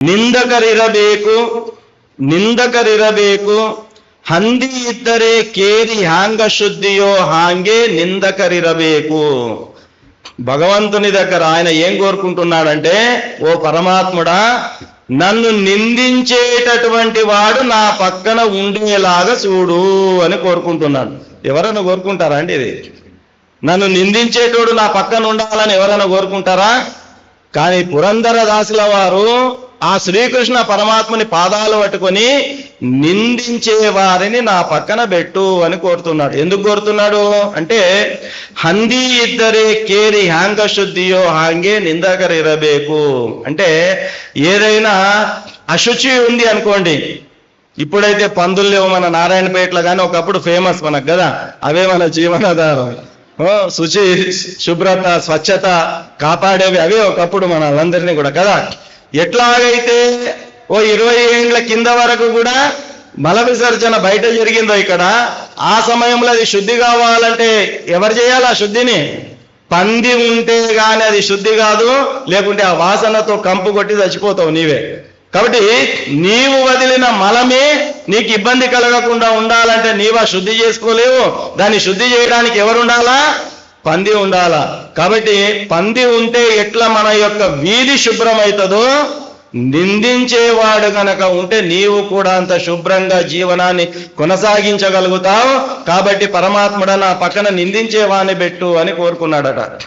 ನಿಂದಕರಿರಬೇಕು ನಿಂದಕರಿರಬೇಕು ಹಂದಿ ಇದ್ದರೆ ಕೇರಿ హ్యాంగ ಶುದ್ಧಿಯೋ ಹಾಂಗೆ ನಿಂದಕರಿರಬೇಕು. భగవంతుని దగ్గర ఆయన ఏం కోరుకుంటున్నాడంటే ఓ పరమాత్ముడా నన్ను నిందించేటటువంటి వాడు నా పక్కన ఉండేలాగా చూడు అని కోరుకుంటున్నాడు ఎవరైనా కోరుకుంటారా అండి ఇది? నన్ను నిందించేటోడు నా పక్కన ఉండాలని ఎవరైనా కోరుకుంటారా? కానీ పురంధరదాసుల వారు ఆ శ్రీకృష్ణ పరమాత్మని పాదాలు పట్టుకొని నిందించే వారిని నా పక్కన పెట్టు అని కోరుతున్నాడు. ఎందుకు కోరుతున్నాడు? అంటే హంది ఇద్దరే కేరి హ్యాంగ శుద్ధియో హాంగే నిందకరిరబేకు అంటే ఏదైనా అశుచి ఉంది అనుకోండి. ఇప్పుడైతే పందులు లేవు మన నారాయణపేటలో కానీ ఒకప్పుడు ఫేమస్ మనకు కదా. అవే మన జీవనాధారం. శుచి శుభ్రత స్వచ్ఛత కాపాడేవి అవే ఒకప్పుడు మన అందరినీ కూడా కదా. ఎట్లాగైతే ఓ ఇరవై ఏండ్ల కింద వరకు కూడా మల విసర్జన బయట జరిగిందో ఇక్కడ ఆ సమయంలో అది శుద్ధి కావాలంటే ఎవరు చేయాలి ఆ శుద్ధిని? పంది ఉంటే కానీ అది శుద్ధి కాదు లేకుంటే ఆ వాసనతో కంపు కొట్టి చచ్చిపోతావు నీవే. కాబట్టి నీవు వదిలిన మలమే నీకు ఇబ్బంది కలగకుండా ఉండాలంటే నీవా శుద్ధి చేసుకోలేవు. దాన్ని శుద్ధి చేయడానికి ఎవరు ఉండాలా పంది ఉండాల. కాబట్టి పంది ఉంటే ఎట్లా మన యొక్క వీధి శుభ్రమవుతుందో నిందించేవాడు గనక ఉంటే నీవు కూడా అంత శుభ్రంగా జీవనాన్ని కొనసాగించగలుగుతావు. కాబట్టి పరమాత్ముడ నా పక్కన నిందించేవాణ్ణి పెట్టు అని కోరుకున్నాడట.